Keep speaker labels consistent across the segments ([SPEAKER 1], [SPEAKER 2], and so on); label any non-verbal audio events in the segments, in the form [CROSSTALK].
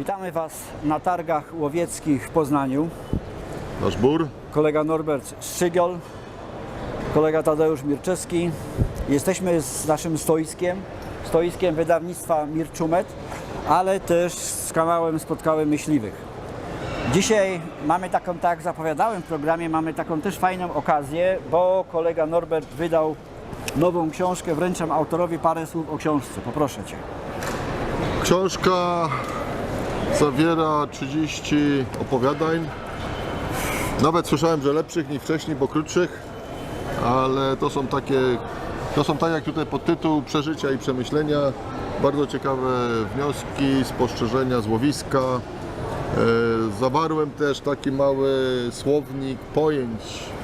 [SPEAKER 1] Witamy Was na targach łowieckich w Poznaniu.
[SPEAKER 2] Nasz bór.
[SPEAKER 1] Kolega Norbert Strzygiol, kolega Tadeusz Mirczewski. Jesteśmy z naszym stoiskiem, stoiskiem wydawnictwa Mirczumet, ale też z kanałem Spotkałem Myśliwych. Dzisiaj mamy taką, tak jak zapowiadałem w programie, mamy taką też fajną okazję, bo kolega Norbert wydał nową książkę. Wręczam autorowi parę słów o książce. Poproszę Cię.
[SPEAKER 2] Książka zawiera 30 opowiadań. Nawet słyszałem, że lepszych niż wcześniej, bo krótszych, ale to są takie, to są tak jak tutaj podtytuł Przeżycia i przemyślenia. Bardzo ciekawe wnioski, spostrzeżenia z łowiska. E, Zawarłem też taki mały słownik pojęć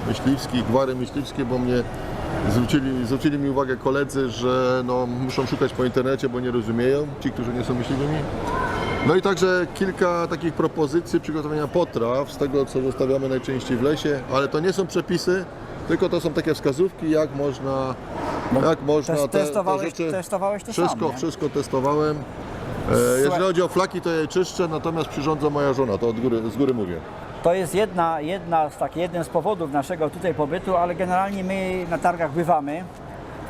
[SPEAKER 2] myśliwskich, gwary myśliwskie, bo mnie zwrócili, zwrócili mi uwagę koledzy, że no, muszą szukać po internecie, bo nie rozumieją, ci, którzy nie są myśliwymi. No i także kilka takich propozycji przygotowania potraw z tego, co zostawiamy najczęściej w lesie, ale to nie są przepisy, tylko to są takie wskazówki, jak można, jak można te, te
[SPEAKER 1] testowałeś,
[SPEAKER 2] rzeczy...
[SPEAKER 1] testowałeś to
[SPEAKER 2] Wszystko,
[SPEAKER 1] sam,
[SPEAKER 2] wszystko testowałem. E, jeżeli chodzi o flaki, to je czyszczę, natomiast przyrządza moja żona, to od góry, z góry mówię.
[SPEAKER 1] To jest jedna, jedna z, tak, jeden z powodów naszego tutaj pobytu, ale generalnie my na targach bywamy.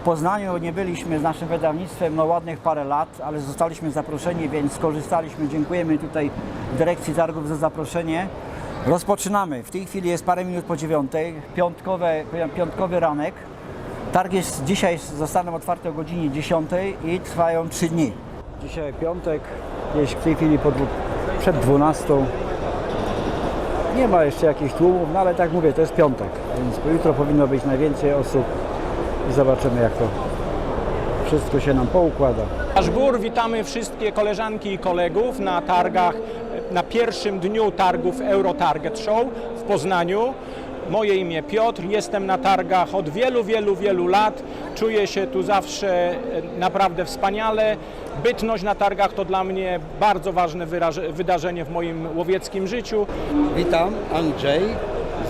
[SPEAKER 1] Poznaniu nie byliśmy z naszym wydawnictwem no ładnych parę lat, ale zostaliśmy zaproszeni, więc skorzystaliśmy. Dziękujemy tutaj dyrekcji targów za zaproszenie. Rozpoczynamy. W tej chwili jest parę minut po dziewiątej, piątkowe, piątkowy ranek. Targ jest dzisiaj zostaną otwarte o godzinie 10 i trwają 3 dni. Dzisiaj piątek, jest w tej chwili po przed 12. Nie ma jeszcze jakichś tłumów, no ale tak mówię, to jest piątek, więc jutro powinno być najwięcej osób i zobaczymy jak to wszystko się nam poukłada.
[SPEAKER 3] Nasz Bór, witamy wszystkie koleżanki i kolegów na targach, na pierwszym dniu targów Eurotarget Show w Poznaniu. Moje imię Piotr, jestem na targach od wielu, wielu, wielu lat. Czuję się tu zawsze e, naprawdę wspaniale. Bytność na targach to dla mnie bardzo ważne wydarzenie w moim łowieckim życiu.
[SPEAKER 4] Witam, Andrzej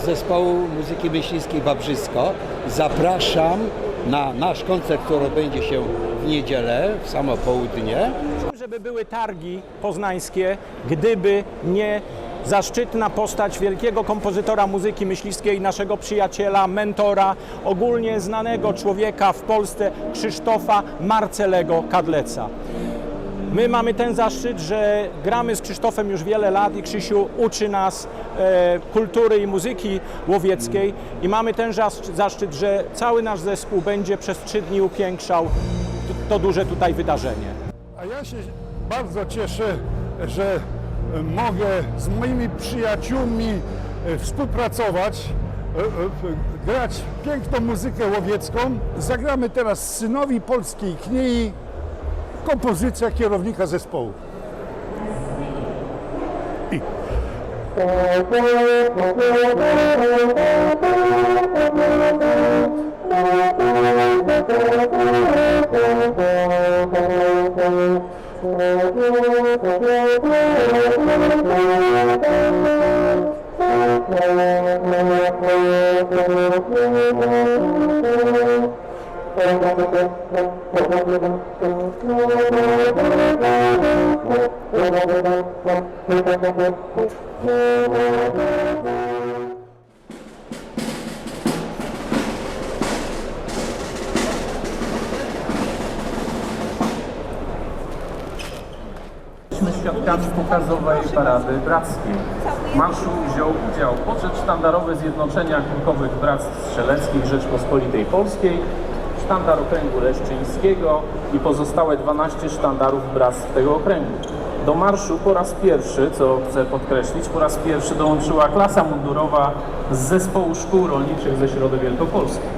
[SPEAKER 4] z zespołu muzyki myśliwskiej Babrzysko. Zapraszam na nasz koncert, który odbędzie się w niedzielę, w samo południe.
[SPEAKER 3] żeby były targi poznańskie, gdyby nie zaszczytna postać wielkiego kompozytora muzyki myśliwskiej, naszego przyjaciela, mentora, ogólnie znanego człowieka w Polsce, Krzysztofa Marcelego Kadleca. My mamy ten zaszczyt, że gramy z Krzysztofem już wiele lat i Krzysiu uczy nas e, kultury i muzyki łowieckiej i mamy ten zas- zaszczyt, że cały nasz zespół będzie przez trzy dni upiększał to duże tutaj wydarzenie.
[SPEAKER 5] A ja się bardzo cieszę, że mogę z moimi przyjaciółmi e, współpracować, e, e, grać piękną muzykę łowiecką. Zagramy teraz synowi polskiej kniei kompozycja kierownika zespołu. I
[SPEAKER 6] Byliśmy brackiej. W marszu wziął udział poczet sztandarowy Zjednoczenia Kilkowych Bractw Strzeleckich Rzeczpospolitej Polskiej, sztandar okręgu leszczyńskiego i pozostałe 12 sztandarów bractw tego okręgu. Do marszu po raz pierwszy, co chcę podkreślić, po raz pierwszy dołączyła klasa mundurowa z zespołu szkół rolniczych ze Środy Wielkopolskiej.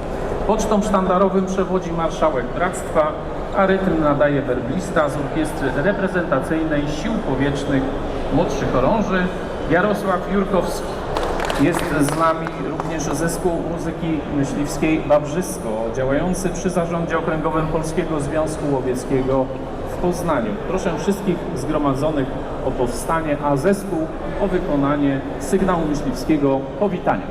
[SPEAKER 6] Pocztom sztandarowym przewodzi marszałek bractwa, a rytm nadaje werblista z orkiestry reprezentacyjnej Sił Powietrznych Młodszych Orąży Jarosław Jurkowski. Jest z nami również zespół muzyki myśliwskiej Babrzysko, działający przy zarządzie okręgowym Polskiego Związku Łowieckiego w Poznaniu. Proszę wszystkich zgromadzonych o powstanie, a zespół o wykonanie sygnału myśliwskiego powitania.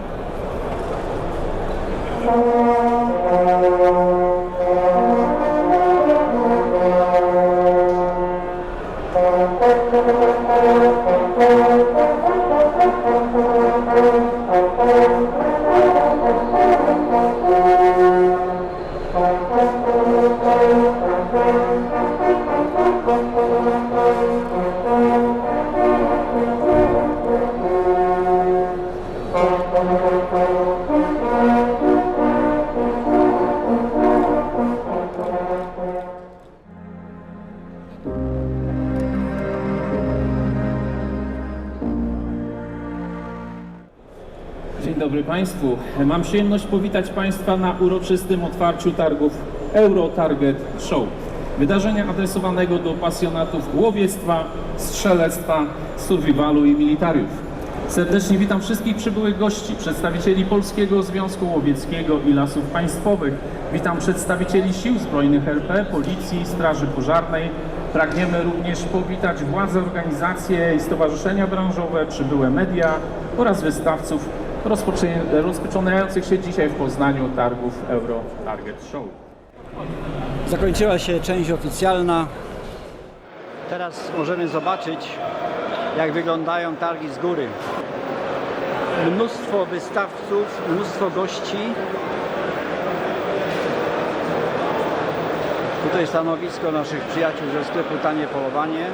[SPEAKER 6] Mam przyjemność powitać Państwa na uroczystym otwarciu targów Euro Target Show. Wydarzenia adresowanego do pasjonatów łowiectwa, strzelectwa, survivalu i militariów. Serdecznie witam wszystkich przybyłych gości, przedstawicieli Polskiego Związku Łowieckiego i Lasów Państwowych. Witam przedstawicieli Sił Zbrojnych RP, Policji, Straży Pożarnej. Pragniemy również powitać władze, organizacje i stowarzyszenia branżowe, przybyłe media oraz wystawców rozpoczynających się dzisiaj w Poznaniu targów Euro Target Show.
[SPEAKER 1] Zakończyła się część oficjalna. Teraz możemy zobaczyć, jak wyglądają targi z góry. Mnóstwo wystawców, mnóstwo gości. Tutaj stanowisko naszych przyjaciół ze sklepu Tanie Polowanie.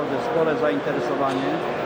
[SPEAKER 1] Naprawdę spore zainteresowanie.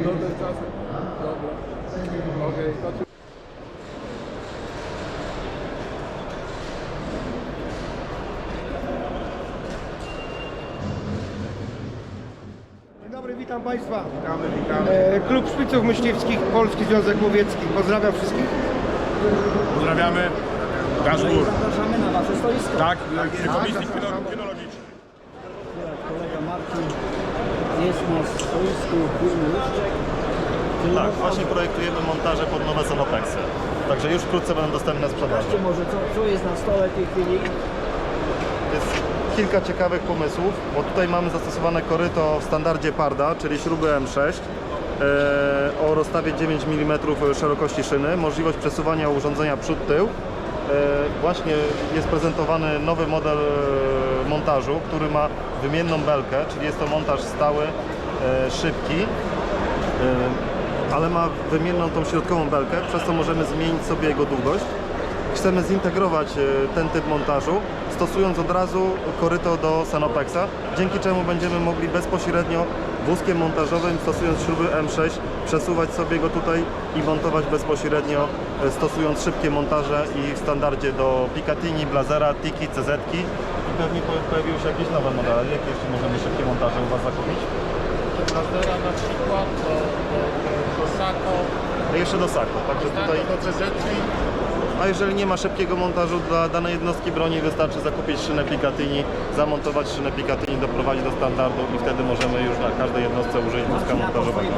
[SPEAKER 7] Dzień dobry, witam Państwa. Witamy, witamy. Klub Szpiców Myśliwskich, Polski Związek Łowiecki. Pozdrawiam wszystkich.
[SPEAKER 5] Pozdrawiamy. Gasz gór.
[SPEAKER 1] Zapraszamy na Wasze stoisko.
[SPEAKER 5] Tak, przy komisji kinologicznej.
[SPEAKER 1] Kolega Marcin jest na stoisku Łuszczek.
[SPEAKER 8] Tak, właśnie projektujemy montaże pod nowe Sonoplexy. Także już wkrótce będą dostępne na sprzedaż.
[SPEAKER 1] Zobaczcie może, co, co jest na stole w tej chwili.
[SPEAKER 8] Jest kilka ciekawych pomysłów, bo tutaj mamy zastosowane koryto w standardzie Parda, czyli śruby M6 e, o rozstawie 9 mm szerokości szyny, możliwość przesuwania urządzenia przód-tył. E, Właśnie jest prezentowany nowy model e, montażu, który ma wymienną belkę, czyli jest to montaż stały, e, szybki. Ale ma wymienną tą środkową belkę, przez co możemy zmienić sobie jego długość. Chcemy zintegrować ten typ montażu, stosując od razu koryto do Sanopexa, dzięki czemu będziemy mogli bezpośrednio wózkiem montażowym, stosując śruby M6, przesuwać sobie go tutaj i montować bezpośrednio, e, stosując szybkie montaże i w standardzie do Picatinny, Blazera, Tiki, CZ. -ki. I pewnie po- pojawiły się jakieś nowe modele. Jakie jeszcze możemy szybkie montaże u Was zakupić?
[SPEAKER 9] Blazera na przykład, do, do, do Sako,
[SPEAKER 8] A jeszcze do Sako, także tutaj...
[SPEAKER 9] do CZ.
[SPEAKER 8] A jeżeli nie ma szybkiego montażu dla danej jednostki broni, wystarczy zakupić szynę Picatinny, zamontować szynę Picatinny, doprowadzić do standardu i wtedy możemy już na każdej jednostce użyć wózka montażowego.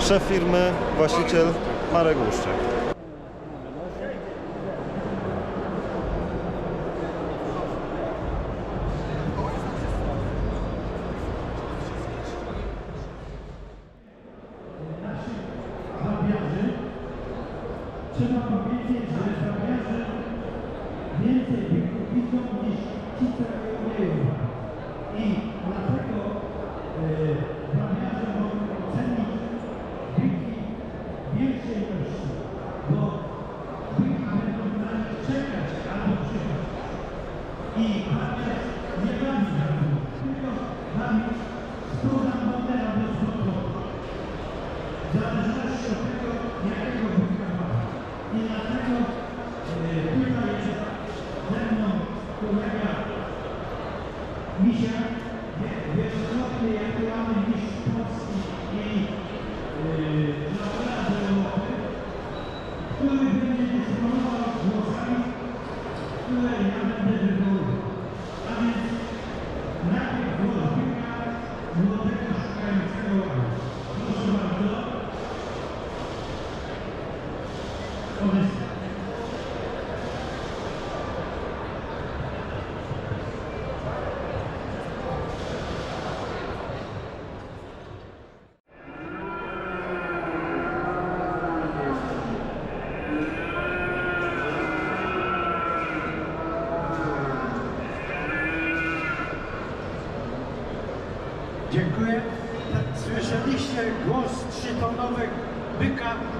[SPEAKER 8] Szef firmy, właściciel Marek Łuszczyk.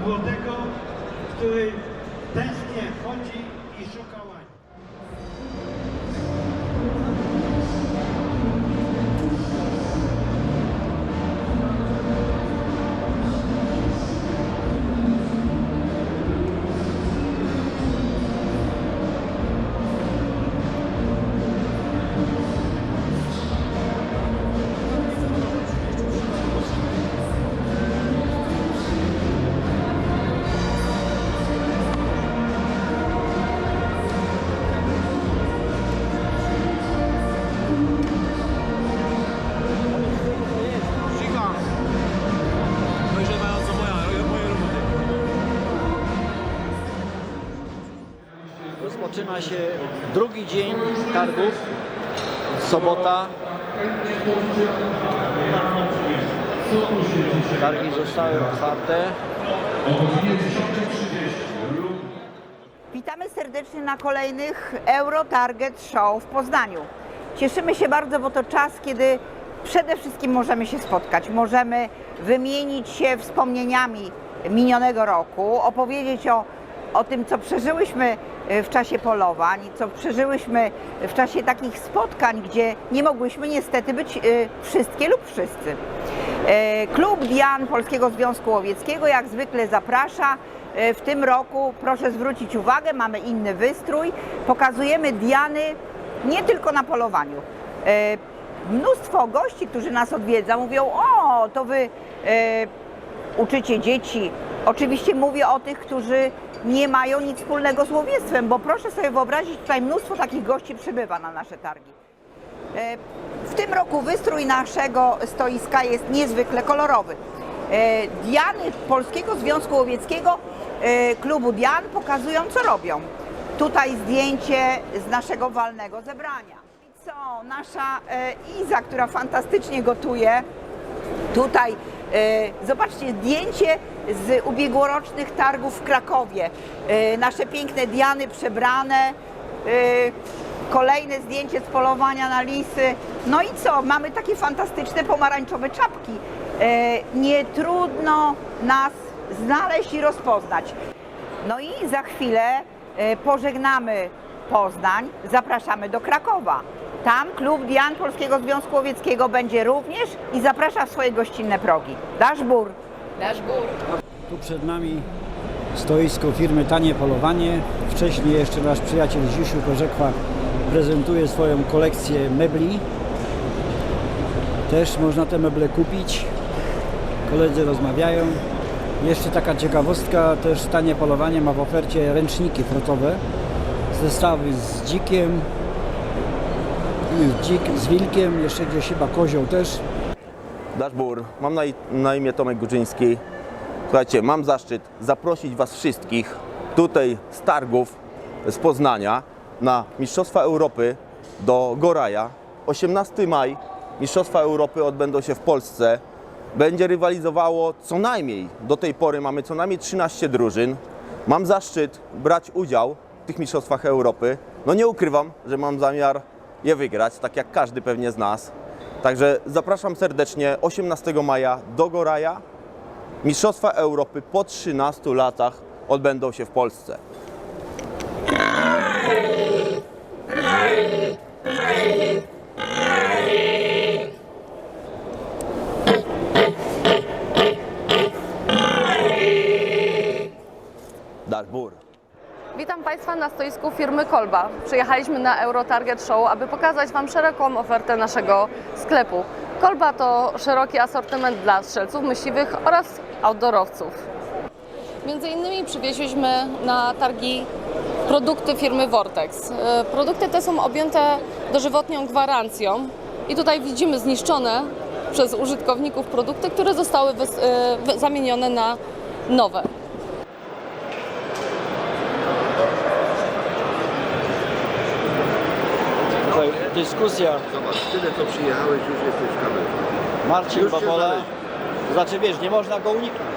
[SPEAKER 10] will do.
[SPEAKER 1] Rozpoczyna się drugi dzień targów, sobota. Targi zostały otwarte.
[SPEAKER 11] Witamy serdecznie na kolejnych Euro Target Show w Poznaniu. Cieszymy się bardzo, bo to czas, kiedy przede wszystkim możemy się spotkać, możemy wymienić się wspomnieniami minionego roku, opowiedzieć o, o tym, co przeżyłyśmy e, w czasie polowań, co przeżyłyśmy w czasie takich spotkań, gdzie nie mogłyśmy niestety być e, wszystkie lub wszyscy. E, Klub Dian Polskiego Związku Łowieckiego jak zwykle zaprasza. W tym roku proszę zwrócić uwagę, mamy inny wystrój. Pokazujemy Diany nie tylko na polowaniu. Mnóstwo gości, którzy nas odwiedza, mówią: O, to wy uczycie dzieci. Oczywiście mówię o tych, którzy nie mają nic wspólnego z łowiectwem, bo proszę sobie wyobrazić, tutaj mnóstwo takich gości przybywa na nasze targi. E, W tym roku wystrój naszego stoiska jest niezwykle kolorowy. E, Diany Polskiego Związku Łowieckiego, e, klubu Dian pokazują co robią. Tutaj zdjęcie z naszego walnego zebrania. I co, nasza Iza, która fantastycznie gotuje, Tutaj zobaczcie zdjęcie z ubiegłorocznych targów w Krakowie. E, nasze piękne Diany przebrane. E, kolejne zdjęcie z polowania na lisy. No i co? Mamy takie fantastyczne pomarańczowe czapki. E, nie trudno nas znaleźć i rozpoznać. No i za chwilę e, pożegnamy Poznań, zapraszamy do Krakowa. Tam klub Dian Polskiego Związku Łowieckiego będzie również i zaprasza w swoje gościnne progi. Daszbur.
[SPEAKER 1] Tu przed nami stoisko firmy Tanie Polowanie. Wcześniej jeszcze nasz przyjaciel Zisiu Korzekwa prezentuje swoją kolekcję mebli. Też można te meble kupić. Koledzy rozmawiają. Jeszcze taka ciekawostka, też Tanie Polowanie ma w ofercie ręczniki frotowe. Zestawy z dzikiem, dzik z wilkiem, jeszcze gdzieś chyba kozioł też.
[SPEAKER 12] Daszbur, mam na, na imię Tomek Górzyński. Słuchajcie, mam zaszczyt zaprosić Was wszystkich tutaj z targów z Poznania na Mistrzostwa Europy do Goraja. 18 maj Mistrzostwa Europy odbędą się w Polsce. Będzie rywalizowało co najmniej, do tej pory mamy co najmniej 13 drużyn. Mam zaszczyt brać udział w tych Mistrzostwach Europy. No nie ukrywam, że mam zamiar je wygrać, tak jak każdy pewnie z nas. Także zapraszam serdecznie 18 maja do Goraja. Mistrzostwa Europy po 13 latach odbędą się w Polsce. Darbur.
[SPEAKER 13] Witam Państwa na stoisku firmy Kolba. Przyjechaliśmy na Eurotarget Show, aby pokazać Wam szeroką ofertę naszego sklepu. Kolba to szeroki asortyment dla strzelców myśliwych oraz outdoorowców. Między innymi przywieźliśmy na targi produkty firmy Vortex. E, Produkty te są objęte dożywotnią gwarancją i tutaj widzimy zniszczone przez użytkowników produkty, które zostały wy- zamienione na nowe.
[SPEAKER 1] Tutaj dyskusja.
[SPEAKER 2] Zobacz, tyle co przyjechałeś, już jesteś w kamerze.
[SPEAKER 1] Marcin
[SPEAKER 2] Już
[SPEAKER 1] Babola.
[SPEAKER 2] znaleźli.
[SPEAKER 1] Znaczy wiesz, nie można go uniknąć.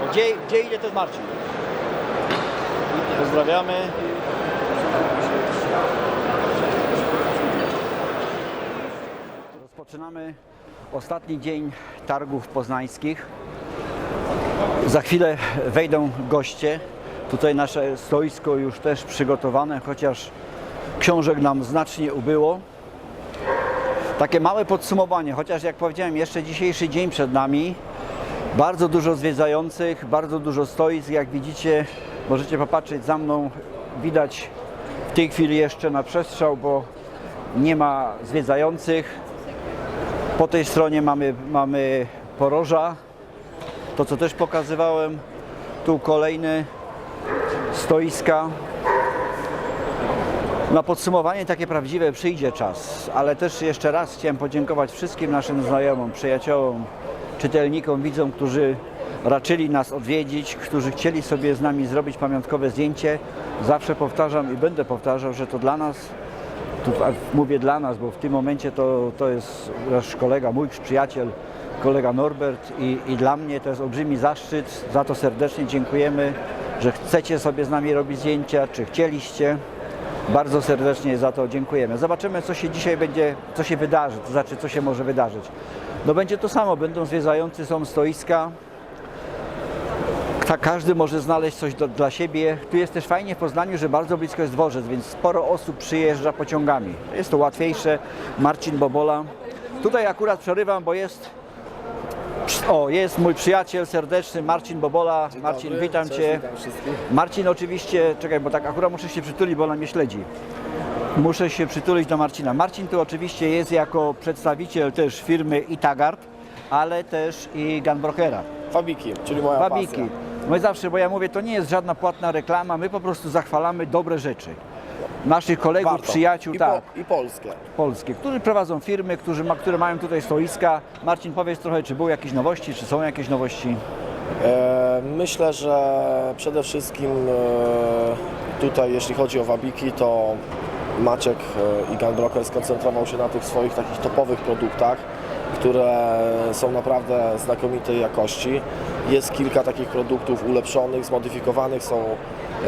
[SPEAKER 1] Bo Gdzie, gdzie idzie ten Marcin? Pozdrawiamy. Rozpoczynamy ostatni dzień targów poznańskich. Za chwilę wejdą goście. Tutaj nasze stoisko już też przygotowane, chociaż książek nam znacznie ubyło. Takie małe podsumowanie, chociaż jak powiedziałem, jeszcze dzisiejszy dzień przed nami. Bardzo dużo zwiedzających, bardzo dużo stoisk. Jak widzicie, możecie popatrzeć za mną. Widać w tej chwili jeszcze na przestrzał, bo nie ma zwiedzających. Po tej stronie mamy, mamy poroża, to co też pokazywałem. Tu kolejne stoiska. Na podsumowanie takie prawdziwe przyjdzie czas, ale też jeszcze raz chciałem podziękować wszystkim naszym znajomym, przyjaciołom, czytelnikom, widzom, którzy raczyli nas odwiedzić, którzy chcieli sobie z nami zrobić pamiątkowe zdjęcie. Zawsze powtarzam i będę powtarzał, że to dla nas, tu mówię dla nas, bo w tym momencie to, to jest nasz kolega, mój przyjaciel, kolega Norbert i, i dla mnie to jest olbrzymi zaszczyt. Za to serdecznie dziękujemy, że chcecie sobie z nami robić zdjęcia, czy chcieliście. Bardzo serdecznie za to dziękujemy. Zobaczymy, co się dzisiaj będzie, co się wydarzy, to znaczy, co się może wydarzyć. No będzie to samo, będą zwiedzający, są stoiska. Ta, każdy może znaleźć coś do, dla siebie. Tu jest też fajnie w Poznaniu, że bardzo blisko jest dworzec, więc sporo osób przyjeżdża pociągami. Jest to łatwiejsze. Marcin Bobola. Tutaj akurat przerywam, bo jest o, jest mój przyjaciel serdeczny Marcin Bobola. Marcin, witam Cię. Marcin oczywiście, czekaj, bo tak akurat muszę się przytulić, bo ona mnie śledzi. Muszę się przytulić do Marcina. Marcin tu oczywiście jest jako przedstawiciel też firmy Itagard, ale też i Gunbrokera.
[SPEAKER 14] Fabiki, czyli moja
[SPEAKER 1] Fabiki.
[SPEAKER 14] pasja.
[SPEAKER 1] My zawsze, bo ja mówię, to nie jest żadna płatna reklama, my po prostu zachwalamy dobre rzeczy. Naszych kolegów,
[SPEAKER 14] Warto.
[SPEAKER 1] przyjaciół,
[SPEAKER 14] I,
[SPEAKER 1] tak
[SPEAKER 14] po, I polskie.
[SPEAKER 1] polskie, którzy prowadzą firmy, którzy ma, które mają tutaj stoiska. Marcin, powiedz trochę, czy były jakieś nowości, czy są jakieś nowości?
[SPEAKER 14] E, myślę, że przede wszystkim e, tutaj, jeśli chodzi o wabiki, to Maciek e, i Gunbroker skoncentrował się na tych swoich takich topowych produktach, które są naprawdę znakomitej jakości. Jest kilka takich produktów ulepszonych, zmodyfikowanych, są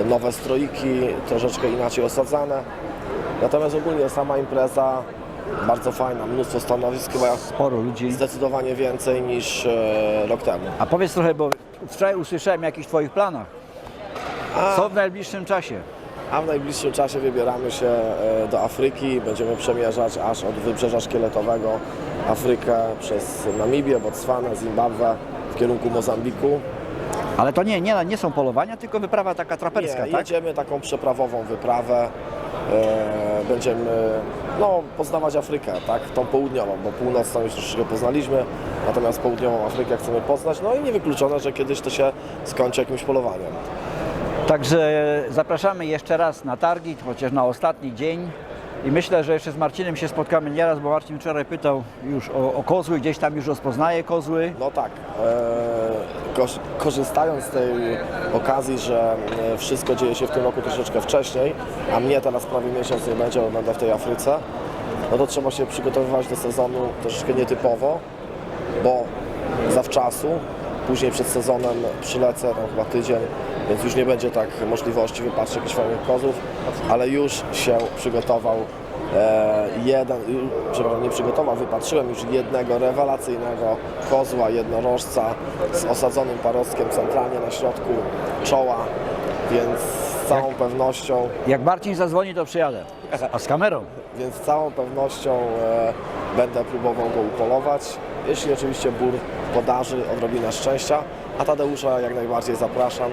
[SPEAKER 14] nowe stroiki, troszeczkę inaczej osadzane. Natomiast ogólnie sama impreza bardzo fajna, mnóstwo stanowisk, chyba
[SPEAKER 1] Sporo ludzi.
[SPEAKER 14] zdecydowanie więcej niż e, rok temu.
[SPEAKER 1] A powiedz trochę, bo wczoraj usłyszałem o jakichś Twoich planach. Co w najbliższym czasie?
[SPEAKER 14] A w najbliższym czasie wybieramy się e, do Afryki. Będziemy przemierzać aż od wybrzeża szkieletowego Afrykę przez Namibię, Botswanę, Zimbabwe w kierunku Mozambiku.
[SPEAKER 1] Ale to nie, nie, nie są polowania, tylko wyprawa taka traperska,
[SPEAKER 14] Nie,
[SPEAKER 1] tak?
[SPEAKER 14] jedziemy taką przeprawową wyprawę. E, będziemy no, poznawać Afrykę, tak, tą południową, bo północną już troszeczkę poznaliśmy, natomiast południową Afrykę chcemy poznać, no i niewykluczone, że kiedyś to się skończy jakimś polowaniem.
[SPEAKER 1] Także zapraszamy jeszcze raz na targi, chociaż na ostatni dzień. I myślę, że jeszcze z Marcinem się spotkamy nieraz, bo Marcin wczoraj pytał już o, o kozły, gdzieś tam już rozpoznaje kozły.
[SPEAKER 14] No tak, e, korzystając z tej okazji, że e, wszystko dzieje się w tym roku troszeczkę wcześniej, a mnie teraz prawie miesiąc nie będzie, bo będę w tej Afryce, no to trzeba się przygotowywać do sezonu troszeczkę nietypowo, bo zawczasu, później przed sezonem przylecę, tam chyba tydzień, więc już nie będzie tak możliwości wypatrzeć jakichś fajnych kozów, ale już się przygotował e, jeden, y, przepraszam, nie przygotował, wypatrzyłem już jednego rewelacyjnego kozła jednorożca z osadzonym parostkiem centralnie na środku czoła, więc z całą pewnością
[SPEAKER 1] Jak Marcin zadzwoni, to przyjadę. A z kamerą? [LAUGHS]
[SPEAKER 14] więc z całą pewnością e, będę próbował go upolować. Jeśli oczywiście bór podarzy odrobinę szczęścia, a Tadeusza jak najbardziej zapraszam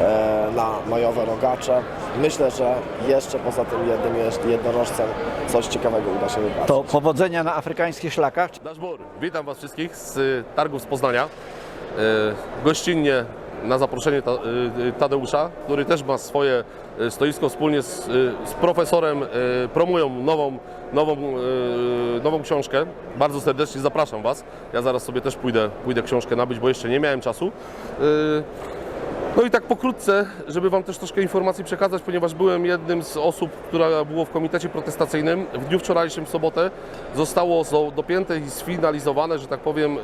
[SPEAKER 14] e, na majowe rogacze. Myślę, że jeszcze poza tym jednym jednorożcem coś ciekawego uda się wybrać.
[SPEAKER 1] To powodzenia na afrykańskich szlakach.
[SPEAKER 15] Nasz Bór, witam Was wszystkich z y, targów z Poznania. E, Gościnnie na zaproszenie Ta- y, Tadeusza, który też ma swoje y, stoisko wspólnie z, y, z profesorem, y, promują nową, nową, y, nową książkę. Bardzo serdecznie zapraszam Was. Ja zaraz sobie też pójdę, pójdę książkę nabyć, bo jeszcze nie miałem czasu. Y, no i tak pokrótce, żeby Wam też troszkę informacji przekazać, ponieważ byłem jednym z osób, która było w komitecie protestacyjnym. W dniu wczorajszym, w sobotę, zostało zo- dopięte i sfinalizowane, że tak powiem,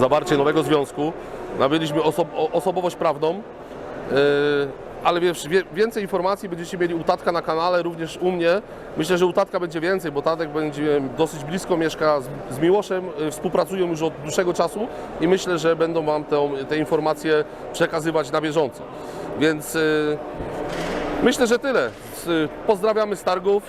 [SPEAKER 15] zawarcie nowego związku. Nabyliśmy oso- osobowość prawną. E, ale wiesz, wie, więcej informacji będziecie mieli u Tatka na kanale, również u mnie. Myślę, że u Tatka będzie więcej, bo Tatek będzie dosyć blisko mieszka z, z Miłoszem, y, współpracują już od dłuższego czasu i myślę, że będą Wam te, te informacje przekazywać na bieżąco. Więc y, myślę, że tyle. Pozdrawiamy z targów.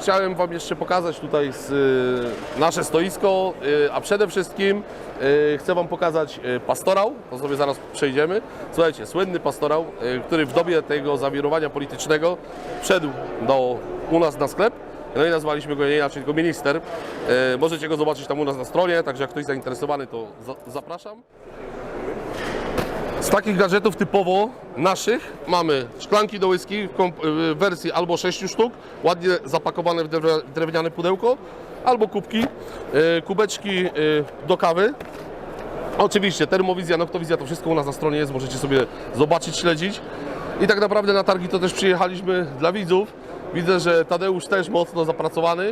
[SPEAKER 15] Chciałem Wam jeszcze pokazać tutaj y, nasze stoisko, y, a przede wszystkim y, chcę Wam pokazać pastorał, to sobie zaraz przejdziemy. Słuchajcie, słynny pastorał, który w dobie tego zawirowania politycznego wszedł do, u nas na sklep. No i nazwaliśmy go nie inaczej, tylko minister. Możecie go zobaczyć tam u nas na stronie, także jak ktoś zainteresowany, to za, zapraszam. Z takich gadżetów typowo naszych mamy szklanki do whisky w wersji albo 6 sztuk, ładnie zapakowane w drew- drewniane pudełko, albo kubki, y, kubeczki y, do kawy. Oczywiście termowizja, noktowizja, to wszystko u nas na stronie jest, możecie sobie zobaczyć, śledzić. I tak naprawdę na targi to też przyjechaliśmy dla widzów. Widzę, że Tadeusz też mocno zapracowany.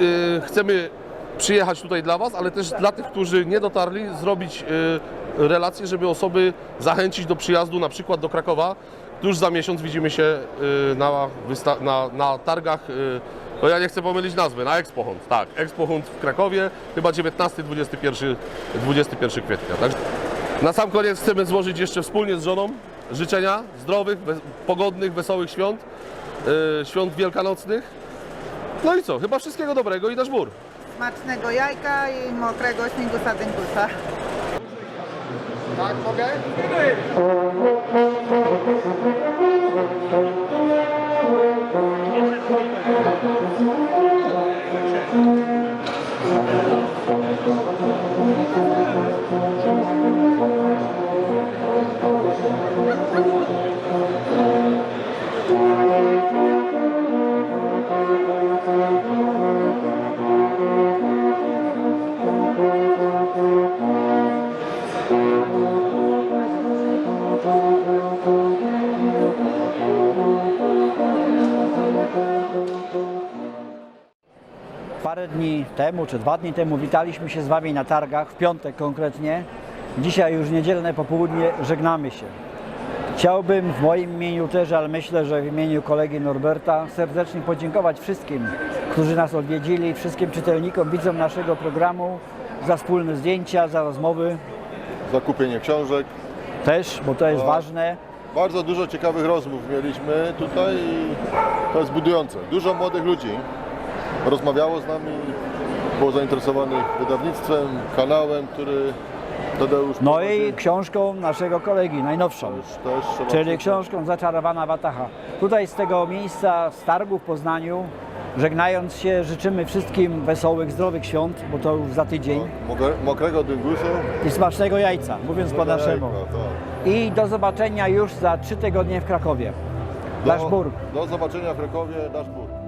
[SPEAKER 15] Yy, chcemy przyjechać tutaj dla Was, ale też dla tych, którzy nie dotarli, zrobić relacje, żeby osoby zachęcić do przyjazdu na przykład do Krakowa. Już za miesiąc widzimy się yy, na, na, na targach, yy, no ja nie chcę pomylić nazwy, na Expo Hunt. Tak, Expo Hunt w Krakowie, chyba 19-21 21 kwietnia. Tak? Na sam koniec chcemy złożyć jeszcze wspólnie z żoną życzenia zdrowych, we- pogodnych, wesołych świąt, yy, świąt wielkanocnych. No i co? Chyba wszystkiego dobrego i nasz bór.
[SPEAKER 11] Smacznego jajka i mokrego śmigusa dyngusa.
[SPEAKER 7] Tak, mogę?
[SPEAKER 1] Temu, czy dwa dni temu witaliśmy się z Wami na targach, w piątek konkretnie. Dzisiaj już niedzielne popołudnie żegnamy się. Chciałbym w moim imieniu też, ale myślę, że w imieniu kolegi Norberta serdecznie podziękować wszystkim, którzy nas odwiedzili, wszystkim czytelnikom, widzom naszego programu za wspólne zdjęcia, za rozmowy.
[SPEAKER 2] Za kupienie książek.
[SPEAKER 1] Też, bo to jest
[SPEAKER 2] O.
[SPEAKER 1] ważne.
[SPEAKER 2] Bardzo dużo ciekawych rozmów mieliśmy tutaj i to jest budujące. Dużo młodych ludzi rozmawiało z nami, było zainteresowanych wydawnictwem, kanałem, który Tadeusz
[SPEAKER 1] No
[SPEAKER 2] prowadzi.
[SPEAKER 1] i książką naszego kolegi, najnowszą.
[SPEAKER 2] też trzeba
[SPEAKER 1] Czyli książką Zaczarowana Watacha. Tutaj z tego miejsca z targu w Poznaniu, żegnając się, życzymy wszystkim wesołych, zdrowych świąt, bo to już za tydzień.
[SPEAKER 2] Mokre- Mokrego dyngusu.
[SPEAKER 1] I smacznego jajca, mówiąc po naszemu.
[SPEAKER 2] Tak.
[SPEAKER 1] I do zobaczenia już za trzy tygodnie w Krakowie.
[SPEAKER 2] Do-
[SPEAKER 1] Nasz bór.
[SPEAKER 2] Do zobaczenia w Krakowie, nasz bór.